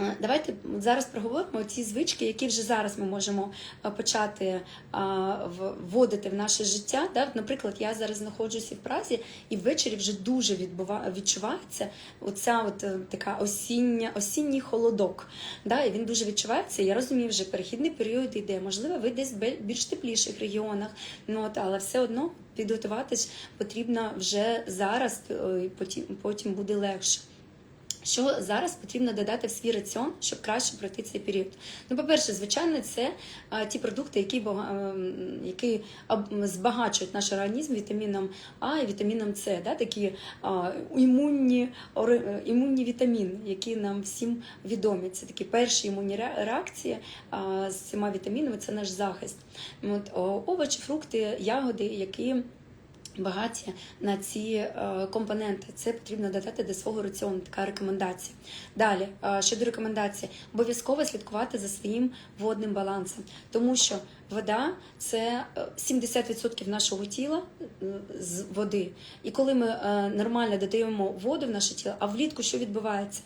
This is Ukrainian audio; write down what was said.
Е, Давайте зараз проговоримо ці звички, які вже зараз ми можемо е, почати вводити в наше життя. Наприклад, я зараз знаходжуся в Празі, і ввечері вже дуже відчувається оця от е, така осіння, осінній холодок. І він дуже відчувається. Я розумію, вже перехідний період йде. Можливо, ви десь в більш тепліших регіонах, ну, але все одно підготуватись потрібно вже зараз, е, потім буде легше. Що зараз потрібно додати в свій раціон, щоб краще пройти цей період? Ну, по-перше, звичайно, це а, ті продукти, які, ем, які збагачують наш організм вітаміном А і вітаміном С, да, такі а, імунні, е, імунні вітаміни, які нам всім відомі. Це такі перші імунні реакції а, з цими вітамінами це наш захист. От, овочі, фрукти, ягоди, які багаті на ці е, компоненти. Це потрібно додати до свого раціону. Така рекомендація. Далі е, щодо рекомендацій, обов'язково слідкувати за своїм водним балансом, тому що вода це е, 70% нашого тіла е, з води. І коли ми е, нормально додаємо воду в наше тіло, а влітку що відбувається?